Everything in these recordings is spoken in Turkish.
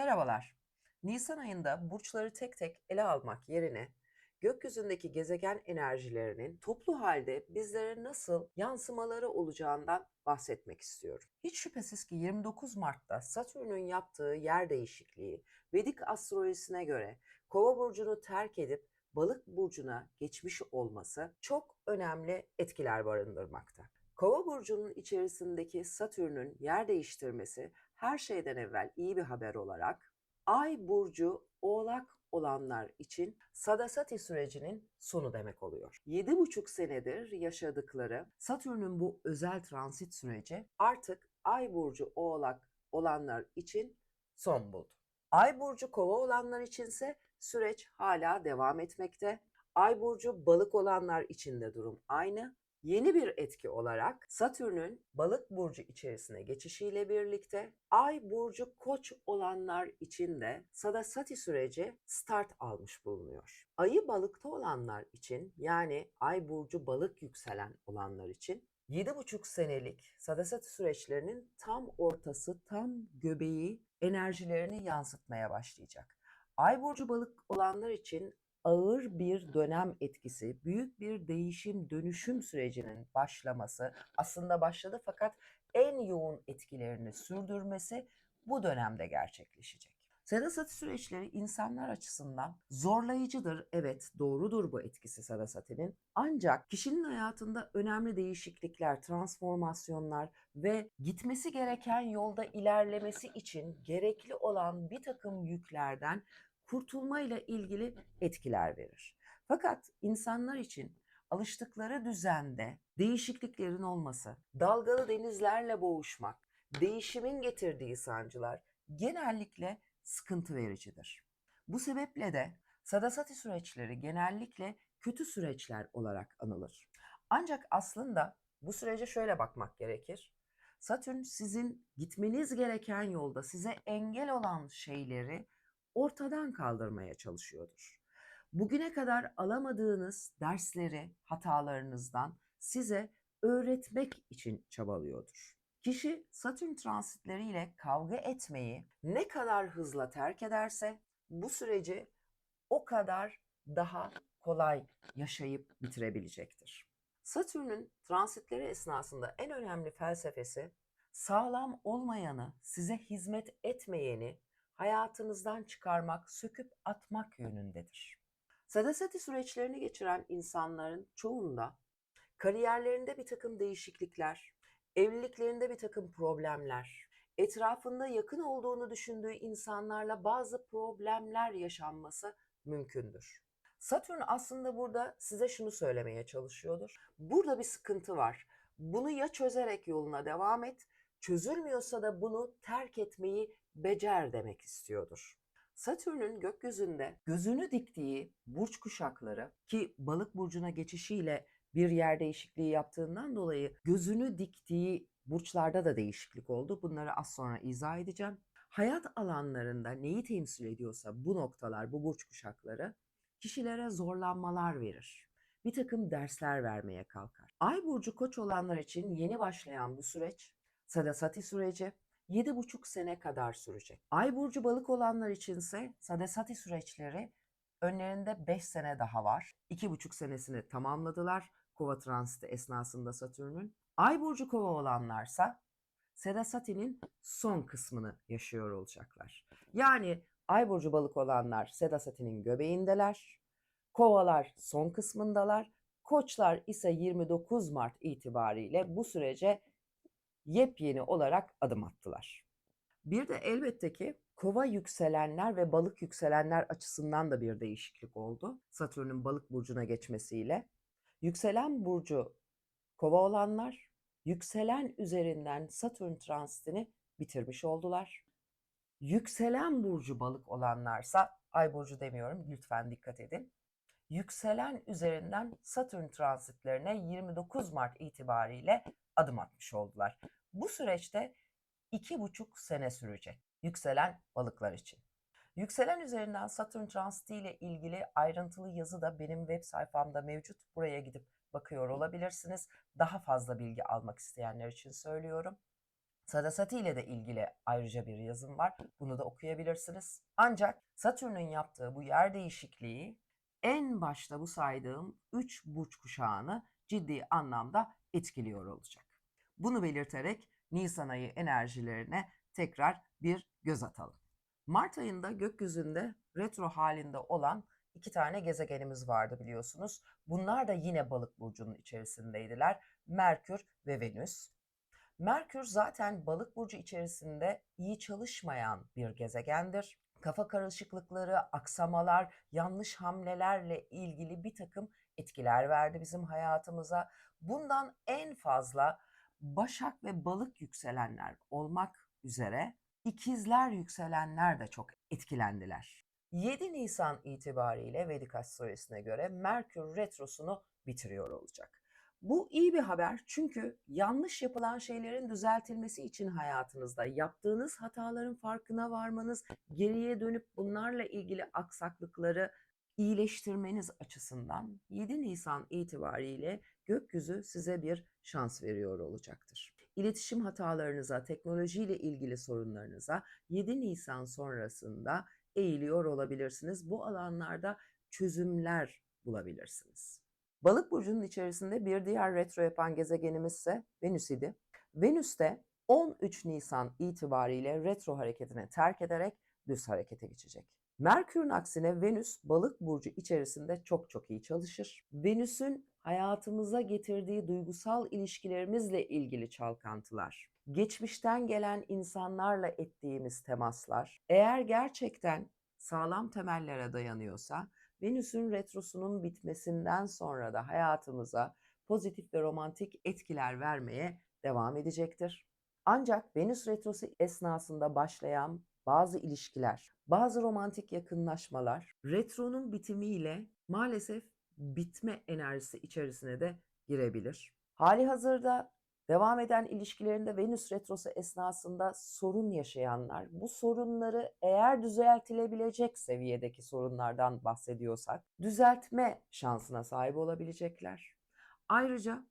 Merhabalar. Nisan ayında burçları tek tek ele almak yerine gökyüzündeki gezegen enerjilerinin toplu halde bizlere nasıl yansımaları olacağından bahsetmek istiyorum. Hiç şüphesiz ki 29 Mart'ta Satürn'ün yaptığı yer değişikliği Vedik astrolojisine göre Kova burcunu terk edip Balık burcuna geçmiş olması çok önemli etkiler barındırmakta. Kova burcunun içerisindeki Satürn'ün yer değiştirmesi her şeyden evvel iyi bir haber olarak Ay burcu Oğlak olanlar için Sadasati sürecinin sonu demek oluyor. 7,5 senedir yaşadıkları Satürn'ün bu özel transit süreci artık Ay burcu Oğlak olanlar için son buldu. Ay burcu Kova olanlar içinse süreç hala devam etmekte. Ay burcu Balık olanlar için de durum aynı. Yeni bir etki olarak Satürn'ün balık burcu içerisine geçişiyle birlikte Ay burcu koç olanlar için de Sadasati süreci start almış bulunuyor. Ayı balıkta olanlar için yani Ay burcu balık yükselen olanlar için 7,5 senelik Sadasati süreçlerinin tam ortası, tam göbeği enerjilerini yansıtmaya başlayacak. Ay burcu balık olanlar için ağır bir dönem etkisi, büyük bir değişim, dönüşüm sürecinin başlaması aslında başladı fakat en yoğun etkilerini sürdürmesi bu dönemde gerçekleşecek. Sadasati süreçleri insanlar açısından zorlayıcıdır. Evet doğrudur bu etkisi Sadasati'nin. Ancak kişinin hayatında önemli değişiklikler, transformasyonlar ve gitmesi gereken yolda ilerlemesi için gerekli olan bir takım yüklerden kurtulmayla ilgili etkiler verir. Fakat insanlar için alıştıkları düzende değişikliklerin olması, dalgalı denizlerle boğuşmak, değişimin getirdiği sancılar genellikle sıkıntı vericidir. Bu sebeple de sadasati süreçleri genellikle kötü süreçler olarak anılır. Ancak aslında bu sürece şöyle bakmak gerekir. Satürn sizin gitmeniz gereken yolda size engel olan şeyleri ortadan kaldırmaya çalışıyordur. Bugüne kadar alamadığınız dersleri hatalarınızdan size öğretmek için çabalıyordur. Kişi Satürn transitleriyle kavga etmeyi ne kadar hızla terk ederse bu süreci o kadar daha kolay yaşayıp bitirebilecektir. Satürn'ün transitleri esnasında en önemli felsefesi sağlam olmayanı, size hizmet etmeyeni hayatınızdan çıkarmak, söküp atmak yönündedir. Sadasati süreçlerini geçiren insanların çoğunda kariyerlerinde bir takım değişiklikler, evliliklerinde bir takım problemler, etrafında yakın olduğunu düşündüğü insanlarla bazı problemler yaşanması mümkündür. Satürn aslında burada size şunu söylemeye çalışıyordur. Burada bir sıkıntı var. Bunu ya çözerek yoluna devam et, çözülmüyorsa da bunu terk etmeyi becer demek istiyordur. Satürn'ün gökyüzünde gözünü diktiği burç kuşakları ki balık burcuna geçişiyle bir yer değişikliği yaptığından dolayı gözünü diktiği burçlarda da değişiklik oldu. Bunları az sonra izah edeceğim. Hayat alanlarında neyi temsil ediyorsa bu noktalar, bu burç kuşakları kişilere zorlanmalar verir. Bir takım dersler vermeye kalkar. Ay burcu koç olanlar için yeni başlayan bu süreç, Sadasati süreci 7,5 sene kadar sürecek. Ay burcu balık olanlar içinse Sadasati süreçleri önlerinde 5 sene daha var. 2,5 senesini tamamladılar Kova transiti esnasında Satürn'ün. Ay burcu kova olanlarsa Sedasati'nin son kısmını yaşıyor olacaklar. Yani Ay burcu balık olanlar Sedasati'nin göbeğindeler. Kovalar son kısmındalar. Koçlar ise 29 Mart itibariyle bu sürece yepyeni olarak adım attılar. Bir de elbette ki kova yükselenler ve balık yükselenler açısından da bir değişiklik oldu. Satürn'ün balık burcuna geçmesiyle. Yükselen burcu kova olanlar yükselen üzerinden Satürn transitini bitirmiş oldular. Yükselen burcu balık olanlarsa ay burcu demiyorum lütfen dikkat edin. Yükselen üzerinden Satürn transitlerine 29 Mart itibariyle adım atmış oldular. Bu süreçte iki buçuk sene sürecek yükselen balıklar için. Yükselen üzerinden Satürn transiti ile ilgili ayrıntılı yazı da benim web sayfamda mevcut. Buraya gidip bakıyor olabilirsiniz. Daha fazla bilgi almak isteyenler için söylüyorum. Sarasati ile de ilgili ayrıca bir yazım var. Bunu da okuyabilirsiniz. Ancak Satürn'ün yaptığı bu yer değişikliği en başta bu saydığım 3 burç kuşağını ciddi anlamda etkiliyor olacak. Bunu belirterek Nisan ayı enerjilerine tekrar bir göz atalım. Mart ayında gökyüzünde retro halinde olan iki tane gezegenimiz vardı biliyorsunuz. Bunlar da yine balık burcunun içerisindeydiler. Merkür ve Venüs. Merkür zaten balık burcu içerisinde iyi çalışmayan bir gezegendir. Kafa karışıklıkları, aksamalar, yanlış hamlelerle ilgili bir takım etkiler verdi bizim hayatımıza. Bundan en fazla Başak ve Balık yükselenler olmak üzere ikizler yükselenler de çok etkilendiler. 7 Nisan itibariyle Vedik astrolojisine göre Merkür retrosunu bitiriyor olacak. Bu iyi bir haber çünkü yanlış yapılan şeylerin düzeltilmesi için hayatınızda yaptığınız hataların farkına varmanız, geriye dönüp bunlarla ilgili aksaklıkları iyileştirmeniz açısından 7 Nisan itibariyle gökyüzü size bir şans veriyor olacaktır. İletişim hatalarınıza, teknolojiyle ilgili sorunlarınıza 7 Nisan sonrasında eğiliyor olabilirsiniz. Bu alanlarda çözümler bulabilirsiniz. Balık burcunun içerisinde bir diğer retro yapan gezegenimiz ise Venüs idi. Venüs de 13 Nisan itibariyle retro hareketini terk ederek düz harekete geçecek. Merkür'ün aksine Venüs balık burcu içerisinde çok çok iyi çalışır. Venüs'ün hayatımıza getirdiği duygusal ilişkilerimizle ilgili çalkantılar, geçmişten gelen insanlarla ettiğimiz temaslar, eğer gerçekten sağlam temellere dayanıyorsa Venüs'ün retrosunun bitmesinden sonra da hayatımıza pozitif ve romantik etkiler vermeye devam edecektir. Ancak Venüs retrosu esnasında başlayan bazı ilişkiler, bazı romantik yakınlaşmalar retronun bitimiyle maalesef bitme enerjisi içerisine de girebilir. Hali hazırda devam eden ilişkilerinde Venüs retrosu esnasında sorun yaşayanlar, bu sorunları eğer düzeltilebilecek seviyedeki sorunlardan bahsediyorsak, düzeltme şansına sahip olabilecekler. Ayrıca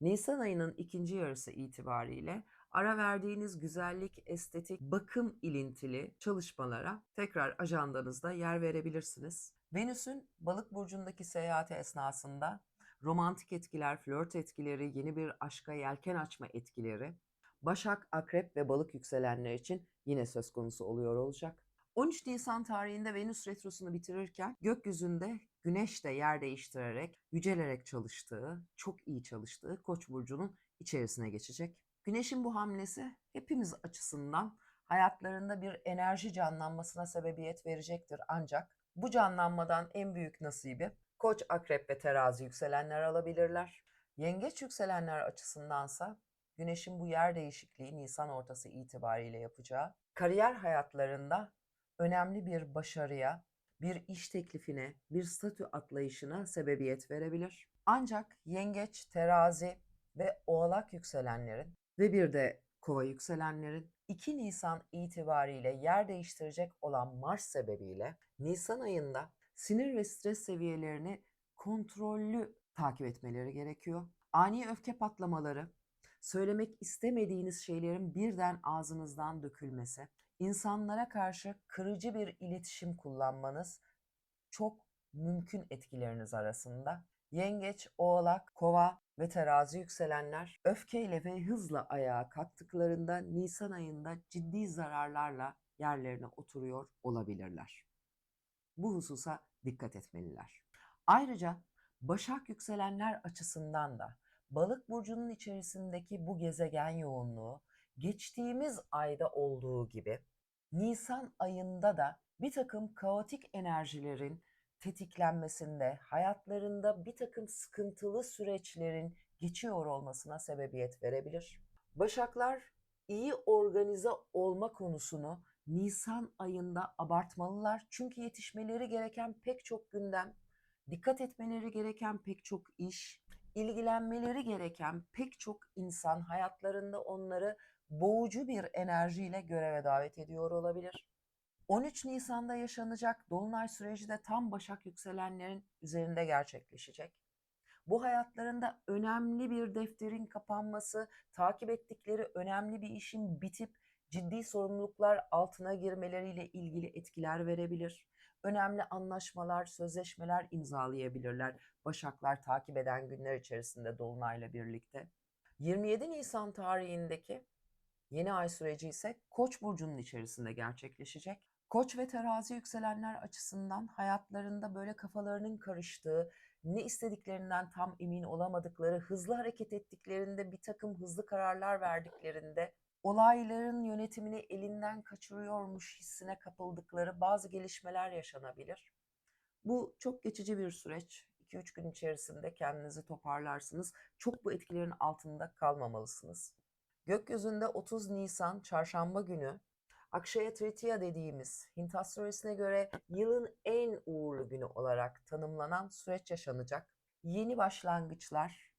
Nisan ayının ikinci yarısı itibariyle ara verdiğiniz güzellik, estetik, bakım ilintili çalışmalara tekrar ajandanızda yer verebilirsiniz. Venüs'ün balık burcundaki seyahati esnasında romantik etkiler, flört etkileri, yeni bir aşka yelken açma etkileri, Başak, Akrep ve Balık yükselenler için yine söz konusu oluyor olacak. 13 Nisan tarihinde Venüs retrosunu bitirirken gökyüzünde Güneş de yer değiştirerek, yücelerek çalıştığı, çok iyi çalıştığı Koç burcunun içerisine geçecek. Güneşin bu hamlesi hepimiz açısından hayatlarında bir enerji canlanmasına sebebiyet verecektir ancak bu canlanmadan en büyük nasibi Koç, Akrep ve Terazi yükselenler alabilirler. Yengeç yükselenler açısındansa Güneşin bu yer değişikliği Nisan ortası itibariyle yapacağı kariyer hayatlarında önemli bir başarıya, bir iş teklifine, bir statü atlayışına sebebiyet verebilir. Ancak yengeç, terazi ve oğlak yükselenlerin ve bir de kova yükselenlerin 2 Nisan itibariyle yer değiştirecek olan Mars sebebiyle Nisan ayında sinir ve stres seviyelerini kontrollü takip etmeleri gerekiyor. Ani öfke patlamaları, söylemek istemediğiniz şeylerin birden ağzınızdan dökülmesi, insanlara karşı kırıcı bir iletişim kullanmanız çok mümkün etkileriniz arasında. Yengeç, oğlak, kova ve terazi yükselenler öfkeyle ve hızla ayağa kalktıklarında Nisan ayında ciddi zararlarla yerlerine oturuyor olabilirler. Bu hususa dikkat etmeliler. Ayrıca Başak yükselenler açısından da Balık burcunun içerisindeki bu gezegen yoğunluğu geçtiğimiz ayda olduğu gibi Nisan ayında da bir takım kaotik enerjilerin tetiklenmesinde, hayatlarında bir takım sıkıntılı süreçlerin geçiyor olmasına sebebiyet verebilir. Başaklar iyi organize olma konusunu Nisan ayında abartmalılar. Çünkü yetişmeleri gereken pek çok gündem, dikkat etmeleri gereken pek çok iş, ilgilenmeleri gereken pek çok insan hayatlarında onları boğucu bir enerjiyle göreve davet ediyor olabilir. 13 Nisan'da yaşanacak dolunay süreci de tam Başak yükselenlerin üzerinde gerçekleşecek. Bu hayatlarında önemli bir defterin kapanması, takip ettikleri önemli bir işin bitip ciddi sorumluluklar altına girmeleriyle ilgili etkiler verebilir. Önemli anlaşmalar, sözleşmeler imzalayabilirler. Başaklar takip eden günler içerisinde Dolunay'la birlikte. 27 Nisan tarihindeki yeni ay süreci ise Koç burcunun içerisinde gerçekleşecek. Koç ve terazi yükselenler açısından hayatlarında böyle kafalarının karıştığı, ne istediklerinden tam emin olamadıkları, hızlı hareket ettiklerinde, bir takım hızlı kararlar verdiklerinde, olayların yönetimini elinden kaçırıyormuş hissine kapıldıkları bazı gelişmeler yaşanabilir. Bu çok geçici bir süreç. 2-3 gün içerisinde kendinizi toparlarsınız. Çok bu etkilerin altında kalmamalısınız. Gökyüzünde 30 Nisan çarşamba günü Akshaya Tritiya dediğimiz Hint astrolojisine göre yılın en uğurlu günü olarak tanımlanan süreç yaşanacak. Yeni başlangıçlar,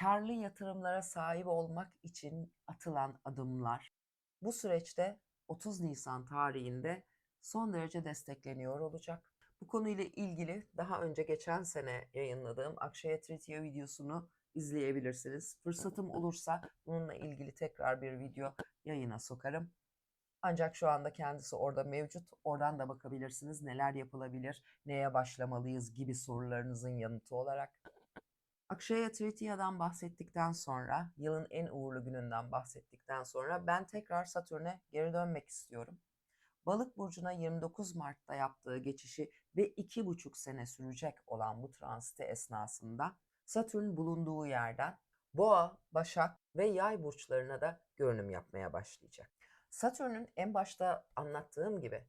karlı yatırımlara sahip olmak için atılan adımlar bu süreçte 30 Nisan tarihinde son derece destekleniyor olacak. Bu konuyla ilgili daha önce geçen sene yayınladığım Akshaya Tritiya videosunu izleyebilirsiniz. Fırsatım olursa bununla ilgili tekrar bir video yayına sokarım. Ancak şu anda kendisi orada mevcut. Oradan da bakabilirsiniz neler yapılabilir, neye başlamalıyız gibi sorularınızın yanıtı olarak. Akshaya Tritiya'dan bahsettikten sonra, yılın en uğurlu gününden bahsettikten sonra ben tekrar Satürn'e geri dönmek istiyorum. Balık burcuna 29 Mart'ta yaptığı geçişi ve iki buçuk sene sürecek olan bu transiti esnasında Satürn bulunduğu yerden Boğa, Başak ve Yay burçlarına da görünüm yapmaya başlayacak. Satürn'ün en başta anlattığım gibi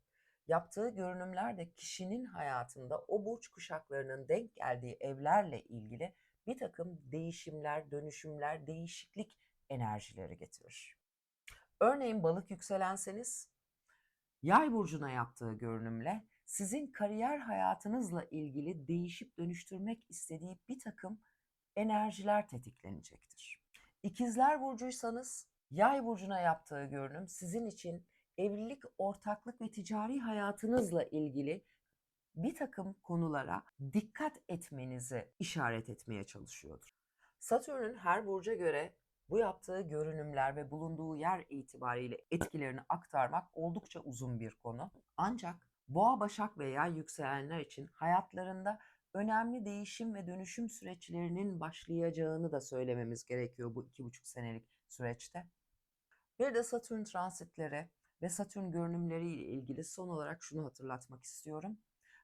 yaptığı görünümler de kişinin hayatında o burç kuşaklarının denk geldiği evlerle ilgili bir takım değişimler, dönüşümler, değişiklik enerjileri getirir. Örneğin balık yükselenseniz Yay burcuna yaptığı görünümle sizin kariyer hayatınızla ilgili değişip dönüştürmek istediği bir takım enerjiler tetiklenecektir. İkizler burcuysanız Yay burcuna yaptığı görünüm sizin için evlilik, ortaklık ve ticari hayatınızla ilgili bir takım konulara dikkat etmenizi işaret etmeye çalışıyordur. Satürn'ün her burca göre bu yaptığı görünümler ve bulunduğu yer itibariyle etkilerini aktarmak oldukça uzun bir konu. Ancak Boğa, Başak veya yükselenler için hayatlarında önemli değişim ve dönüşüm süreçlerinin başlayacağını da söylememiz gerekiyor bu iki buçuk senelik süreçte. Bir de Satürn transitleri ve Satürn görünümleri ile ilgili son olarak şunu hatırlatmak istiyorum.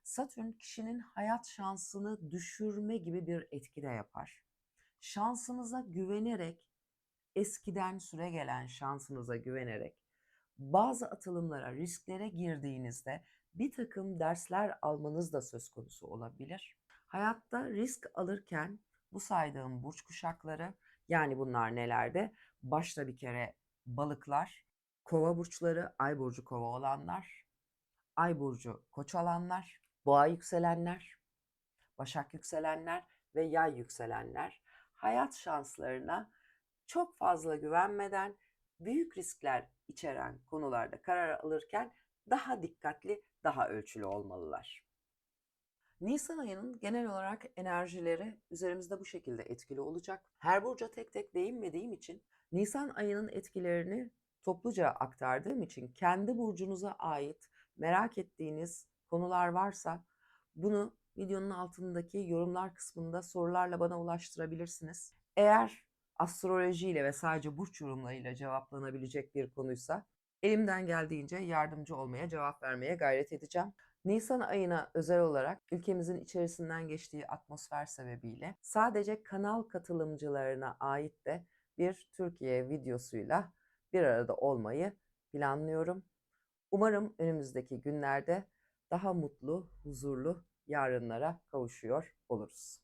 Satürn kişinin hayat şansını düşürme gibi bir etki de yapar. Şansınıza güvenerek, eskiden süre gelen şansınıza güvenerek bazı atılımlara, risklere girdiğinizde bir takım dersler almanız da söz konusu olabilir. Hayatta risk alırken bu saydığım burç kuşakları yani bunlar nelerde? Başta bir kere balıklar, kova burçları, ay burcu kova olanlar, ay burcu koç olanlar, boğa yükselenler, başak yükselenler ve yay yükselenler hayat şanslarına çok fazla güvenmeden büyük riskler içeren konularda karar alırken daha dikkatli, daha ölçülü olmalılar. Nisan ayının genel olarak enerjileri üzerimizde bu şekilde etkili olacak. Her burca tek tek değinmediğim için Nisan ayının etkilerini topluca aktardığım için kendi burcunuza ait merak ettiğiniz konular varsa bunu videonun altındaki yorumlar kısmında sorularla bana ulaştırabilirsiniz. Eğer astrolojiyle ve sadece burç yorumlarıyla cevaplanabilecek bir konuysa elimden geldiğince yardımcı olmaya, cevap vermeye gayret edeceğim. Nisan ayına özel olarak ülkemizin içerisinden geçtiği atmosfer sebebiyle sadece kanal katılımcılarına ait de bir Türkiye videosuyla bir arada olmayı planlıyorum. Umarım önümüzdeki günlerde daha mutlu, huzurlu yarınlara kavuşuyor oluruz.